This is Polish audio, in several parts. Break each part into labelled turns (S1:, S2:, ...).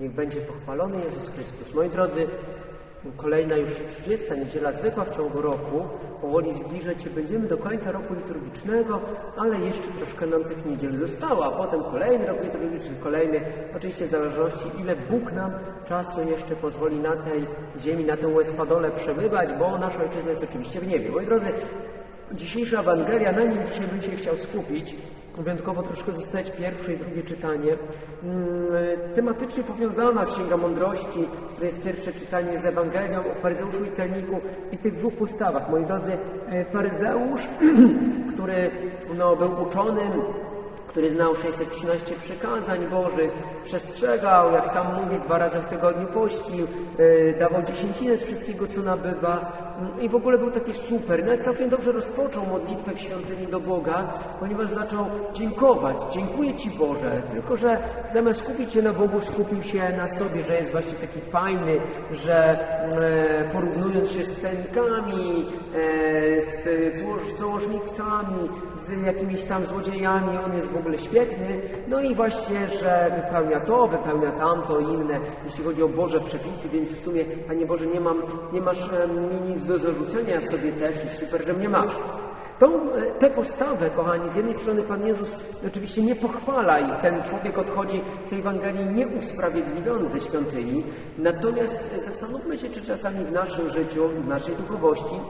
S1: Niech będzie pochwalony Jezus Chrystus. Moi drodzy, kolejna już 30. niedziela zwykła w ciągu roku. Powoli zbliżać się będziemy do końca roku liturgicznego, ale jeszcze troszkę nam tych niedziel zostało, a potem kolejny rok liturgiczny, kolejny, oczywiście w zależności ile Bóg nam czasu jeszcze pozwoli na tej ziemi, na tę łespadole przebywać, bo nasza ojczyzna jest oczywiście w niebie. Moi drodzy, Dzisiejsza Ewangelia, na nim dzisiaj bym się chciał skupić, wyjątkowo troszkę zostać pierwsze i drugie czytanie. Mm, Tematycznie powiązana Księga Mądrości, w której jest pierwsze czytanie z Ewangelią o faryzeuszu i celniku i tych dwóch postawach. Moi drodzy, e, faryzeusz, który no, był uczonym, który znał 613 przykazań Bożych, przestrzegał, jak sam mówi, dwa razy w tygodniu pościł, e, dawał dziesięcinę z wszystkiego, co nabywa mm, i w ogóle był taki super. Nawet całkiem dobrze rozpoczął modlitwę w świątyni do Boga, ponieważ zaczął dziękować. Dziękuję Ci Boże, tylko że zamiast skupić się na Bogu, skupił się na sobie, że jest właśnie taki fajny, że e, porównując się z cennikami, e, z zło- założnikami, z jakimiś tam złodziejami, on jest w ogóle świetny. No i właśnie, że wypełnia to, wypełnia tamto inne, jeśli chodzi o Boże przepisy, więc w sumie, Panie Boże, nie, mam, nie masz mi nic do zarzucenia, sobie też i super, że mnie masz. Tą, e, tę postawę, kochani, z jednej strony Pan Jezus oczywiście nie pochwala i ten człowiek odchodzi w tej Ewangelii nieusprawiedliwiony ze świątyni, natomiast zastanówmy się, czy czasami w naszym życiu, w naszej duchowości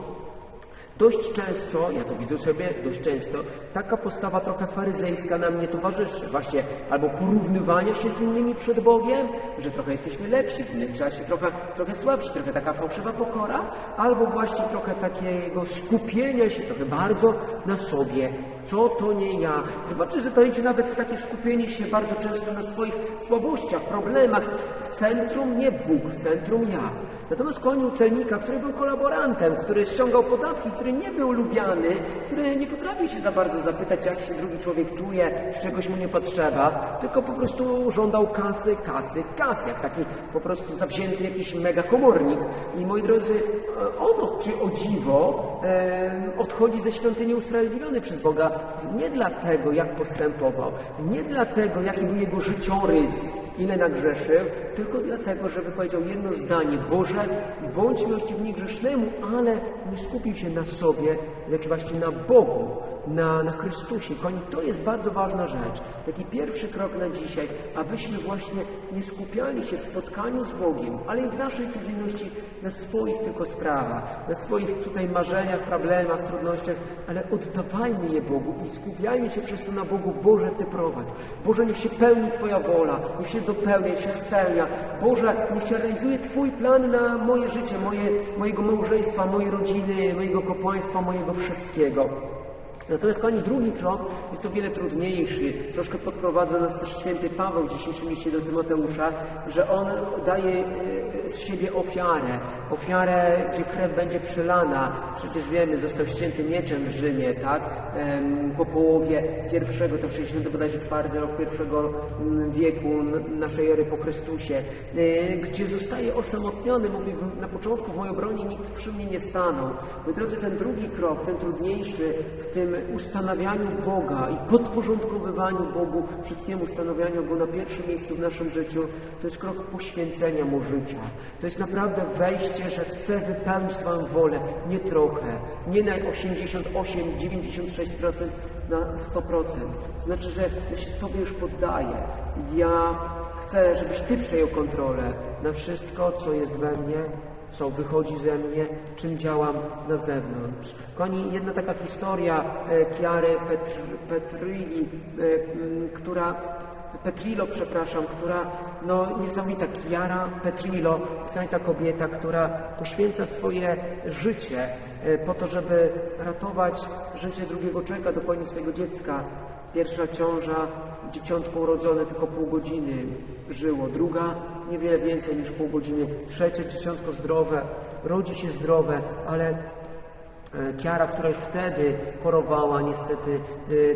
S1: Dość często, ja to widzę sobie dość często, taka postawa trochę faryzejska nam nie towarzyszy. Właśnie albo porównywania się z innymi przed Bogiem, że trochę jesteśmy lepsi, w innych czasie trochę, trochę słabsi, trochę taka fałszywa pokora, albo właśnie trochę takiego skupienia się trochę bardzo na sobie. Co to nie ja? Zobaczcie, że to idzie nawet w takie skupienie się bardzo często na swoich słabościach, problemach. W centrum nie Bóg, w centrum ja. Natomiast koniu celnika, który był kolaborantem, który ściągał podatki, który nie był lubiany, który nie potrafił się za bardzo zapytać, jak się drugi człowiek czuje, czy czegoś mu nie potrzeba, tylko po prostu żądał kasy, kasy, kasy, jak taki po prostu zawzięty jakiś mega komornik. I moi drodzy, e, on, czy o dziwo, odchodzi ze świątyni usprawiedliwiony przez Boga nie dlatego, jak postępował, nie dlatego, jaki był jego życiorys, ile nagrzeszył, tylko dlatego, że wypowiedział jedno zdanie, Boże, bądź miłosierny grzesznemu, ale nie skupił się na sobie, lecz właśnie na Bogu, na, na Chrystusie. Kochani, to jest bardzo ważna rzecz. Taki pierwszy krok na dzisiaj, abyśmy właśnie nie skupiali się w spotkaniu z Bogiem, ale i w naszej codzienności na swoich tylko sprawach, na swoich tutaj marzeniach, problemach, trudnościach, ale oddawajmy je Bogu i skupiajmy się przez to na Bogu. Boże, Ty prowadź. Boże, niech się pełni Twoja wola, niech się dopełnia, niech się spełnia. Boże, niech się realizuje Twój plan na moje życie, moje, mojego małżeństwa, mojej rodziny, mojego kapłaństwa, mojego wszystkiego. Natomiast kochani, drugi krok jest o wiele trudniejszy. Troszkę podprowadza nas też święty Paweł w dzisiejszym liście do Tymoteusza, że on daje e, z siebie ofiarę. Ofiarę, gdzie krew będzie przelana. Przecież wiemy, został ścięty mieczem w Rzymie, tak? Po połowie pierwszego, to 60 bodajże czwarty rok pierwszego mm, wieku naszej ery po Chrystusie, e, gdzie zostaje osamotniony. Mówi, na początku w mojej obronie nikt przy mnie nie stanął. Moi drodzy, ten drugi krok, ten trudniejszy w tym ustanawianiu Boga i podporządkowywaniu Bogu, wszystkiemu ustanawianiu Go na pierwszym miejscu w naszym życiu, to jest krok poświęcenia Mu życia. To jest naprawdę wejście, że chcę wypełnić Twoją wolę, nie trochę, nie na 88, 96%, na 100%. To znaczy, że ja się Tobie już poddaję. Ja chcę, żebyś Ty przejął kontrolę na wszystko, co jest we mnie, co wychodzi ze mnie, czym działam na zewnątrz. Kochani, jedna taka historia e, Chiary Petr, e, która Petrillo, przepraszam, która, no niesamowita Chiara Petrillo, niesamowita kobieta, która poświęca swoje życie e, po to, żeby ratować życie drugiego człowieka, dokładnie swojego dziecka. Pierwsza ciąża, dzieciątko urodzone tylko pół godziny żyło, druga niewiele więcej niż pół godziny, trzecie dzieciątko zdrowe, rodzi się zdrowe, ale e, Kiara, która już wtedy chorowała, niestety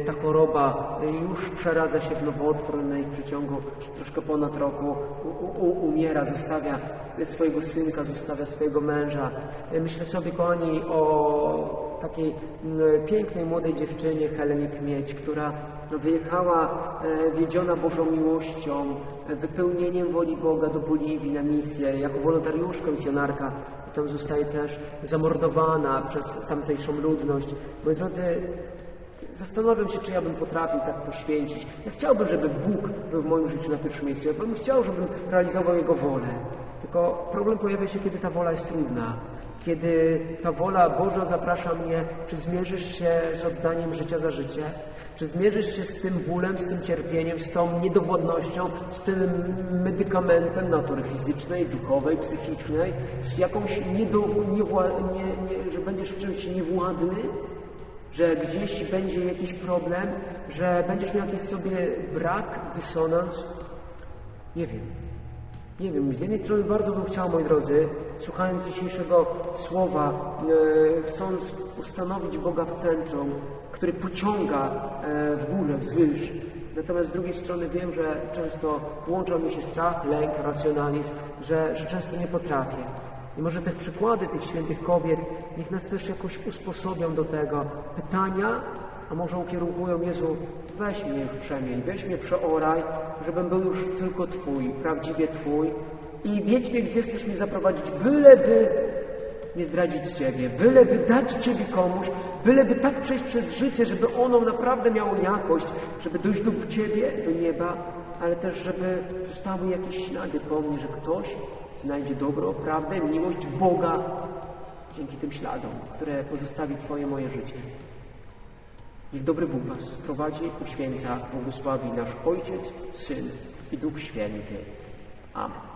S1: e, ta choroba e, już przeradza się w nowotwór, no i w przeciągu troszkę ponad roku u, u, umiera, zostawia swojego synka, zostawia swojego męża. E, Myślę sobie, kochani, o takiej mm, pięknej młodej dziewczynie Helenie Kmieć, która wyjechała e, wiedziona Bożą miłością, e, wypełnieniem woli Boga do Boliwii na misję, jako wolontariuszka, misjonarka. Tam zostaje też zamordowana przez tamtejszą ludność. Moi drodzy, Zastanawiam się, czy ja bym potrafił tak poświęcić. Ja chciałbym, żeby Bóg był w moim życiu na pierwszym miejscu. Ja bym chciał, żebym realizował Jego wolę. Tylko problem pojawia się, kiedy ta wola jest trudna. Kiedy ta wola Boża zaprasza mnie, czy zmierzysz się z oddaniem życia za życie? Czy zmierzysz się z tym bólem, z tym cierpieniem, z tą niedowładnością, z tym medykamentem natury fizycznej, duchowej, psychicznej, z jakąś niedo, nie, nie, że będziesz w czymś niewładny? że gdzieś będzie jakiś problem, że będziesz miał jakiś sobie brak, dysonans. Nie wiem. Nie wiem. Z jednej strony bardzo bym chciał, moi drodzy, słuchając dzisiejszego słowa, e, chcąc ustanowić Boga w centrum, który pociąga e, w górę, wzwyż. Natomiast z drugiej strony wiem, że często włącza mi się strach, lęk, racjonalizm, że, że często nie potrafię. I może te przykłady tych świętych kobiet niech nas też jakoś usposobią do tego. Pytania, a może ukierunkują Jezu, weź mnie już przemień, weź mnie przeoraj, żebym był już tylko Twój, prawdziwie Twój. I wiedź mnie, gdzie chcesz mnie zaprowadzić, byleby nie zdradzić Ciebie, byleby dać Ciebie komuś, byleby tak przejść przez życie, żeby ono naprawdę miało jakość, żeby dojść do Ciebie, do nieba, ale też, żeby zostały jakieś ślady po mnie, że ktoś znajdzie dobro, prawdę, miłość Boga dzięki tym śladom, które pozostawi Twoje moje życie. Niech dobry Bóg Was prowadzi, uświęca, błogosławi nasz Ojciec, Syn i Duch Święty. Amen.